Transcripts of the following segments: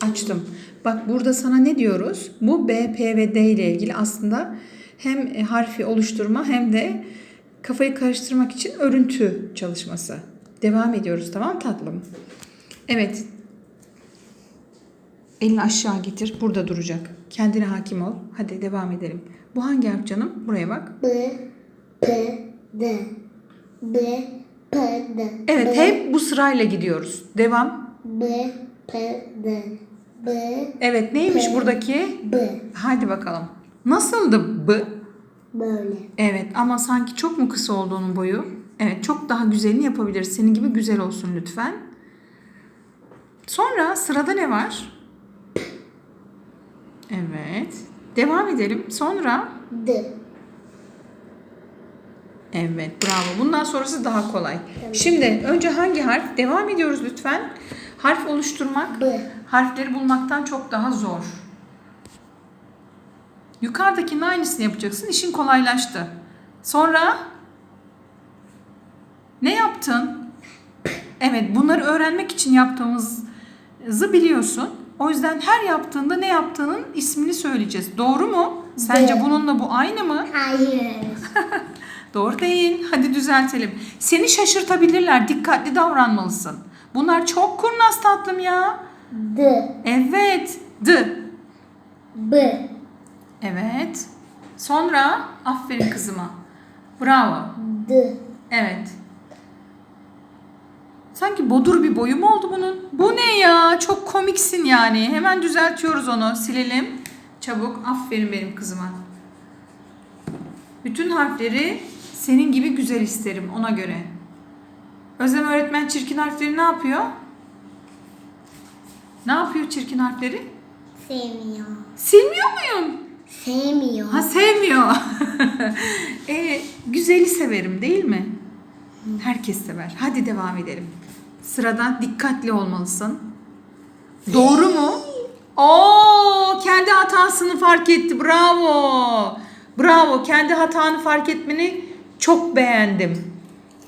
Açtım. Bak burada sana ne diyoruz? Bu B, P ve D ile ilgili aslında hem e, harfi oluşturma hem de kafayı karıştırmak için örüntü çalışması. Devam ediyoruz tamam tatlım? Evet. Elini aşağı getir. Burada duracak. Kendine hakim ol. Hadi devam edelim. Bu hangi harf canım? Buraya bak. B, P, D. B, P, D. Evet hep bu sırayla gidiyoruz. Devam. B, P, D. B, Evet neymiş P. buradaki? B. Hadi bakalım. Nasıldı bu? Böyle. Evet ama sanki çok mu kısa olduğunun boyu? Evet çok daha güzelini yapabiliriz. Senin gibi güzel olsun lütfen. Sonra sırada ne var? Evet. Devam edelim. Sonra D. Evet bravo. Bundan sonrası daha kolay. Şimdi önce hangi harf? Devam ediyoruz lütfen. Harf oluşturmak B. harfleri bulmaktan çok daha zor. Yukarıdakinin aynısını yapacaksın. İşin kolaylaştı. Sonra ne yaptın? Evet bunları öğrenmek için yaptığımızı biliyorsun. O yüzden her yaptığında ne yaptığının ismini söyleyeceğiz. Doğru mu? Sence Evet. bununla bu aynı mı? Hayır. Doğru değil. Hadi düzeltelim. Seni şaşırtabilirler. Dikkatli davranmalısın. Bunlar çok kurnaz tatlım ya. D. Evet. D. B. Evet. Sonra aferin kızıma. Bravo. D. Evet. Sanki bodur bir boyu mu oldu bunun? Bu ne ya? Çok komiksin yani. Hemen düzeltiyoruz onu. Silelim. Çabuk. Aferin benim kızıma. Bütün harfleri senin gibi güzel isterim ona göre. Özlem öğretmen çirkin harfleri ne yapıyor? Ne yapıyor çirkin harfleri? Sevmiyor. Silmiyor muyum? Sevmiyor. Ha sevmiyor. e, güzeli severim değil mi? Herkes sever. Hadi devam edelim. Sırada dikkatli olmalısın. Doğru mu? Oo, kendi hatasını fark etti. Bravo. Bravo. Kendi hatanı fark etmeni çok beğendim.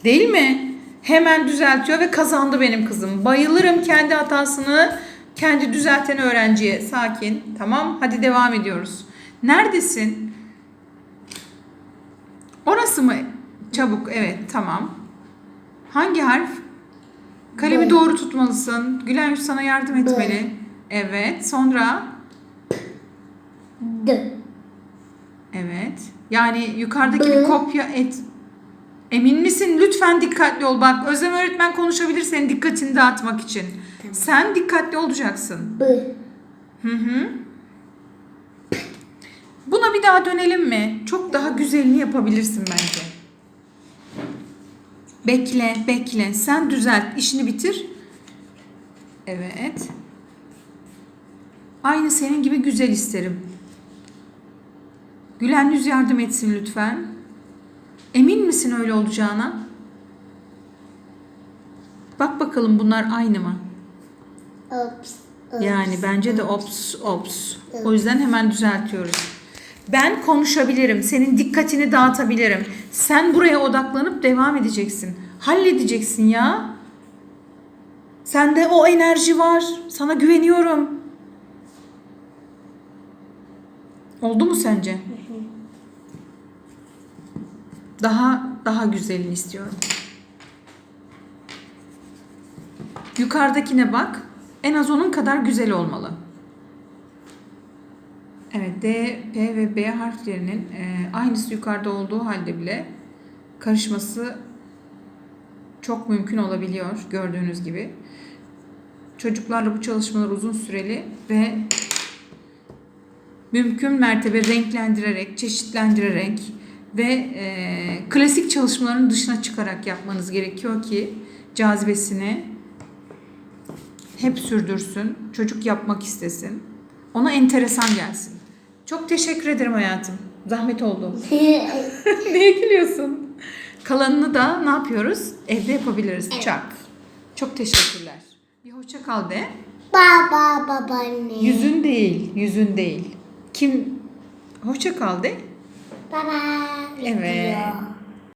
Değil mi? Hemen düzeltiyor ve kazandı benim kızım. Bayılırım kendi hatasını kendi düzelten öğrenciye. Sakin. Tamam. Hadi devam ediyoruz. Neredesin? Orası mı? Çabuk. Evet. Tamam. Hangi harf? Kalemi B. doğru tutmalısın. Gülen yüz sana yardım etmeli. Evet. Sonra D. evet. Yani yukarıdaki B. kopya et. Emin misin? Lütfen dikkatli ol. Bak Özlem öğretmen konuşabilir senin dikkatini dağıtmak için. Sen dikkatli olacaksın. B. Hı hı. Buna bir daha dönelim mi? Çok daha güzelini yapabilirsin bence. Bekle, bekle. Sen düzelt, işini bitir. Evet. Aynı senin gibi güzel isterim. Gülen yüz yardım etsin lütfen. Emin misin öyle olacağına? Bak bakalım bunlar aynı mı? Ops. ops. Yani bence de ops ops. O yüzden hemen düzeltiyoruz. Ben konuşabilirim. Senin dikkatini dağıtabilirim. Sen buraya odaklanıp devam edeceksin. Halledeceksin ya. Sende o enerji var. Sana güveniyorum. Oldu mu sence? Daha daha güzelini istiyorum. Yukarıdakine bak. En az onun kadar güzel olmalı. Evet D, P ve B harflerinin e, aynısı yukarıda olduğu halde bile karışması çok mümkün olabiliyor gördüğünüz gibi. Çocuklarla bu çalışmalar uzun süreli ve mümkün mertebe renklendirerek, çeşitlendirerek ve e, klasik çalışmaların dışına çıkarak yapmanız gerekiyor ki cazibesini hep sürdürsün, çocuk yapmak istesin, ona enteresan gelsin. Çok teşekkür ederim hayatım. Zahmet oldu. Niye gülüyorsun? Kalanını da ne yapıyoruz? Evde yapabiliriz. Çak. Çok teşekkürler. Bir hoşça kal de. Baba babaanne. Yüzün değil, yüzün değil. Kim? Hoşça kal de. Baba. Evet. diyor.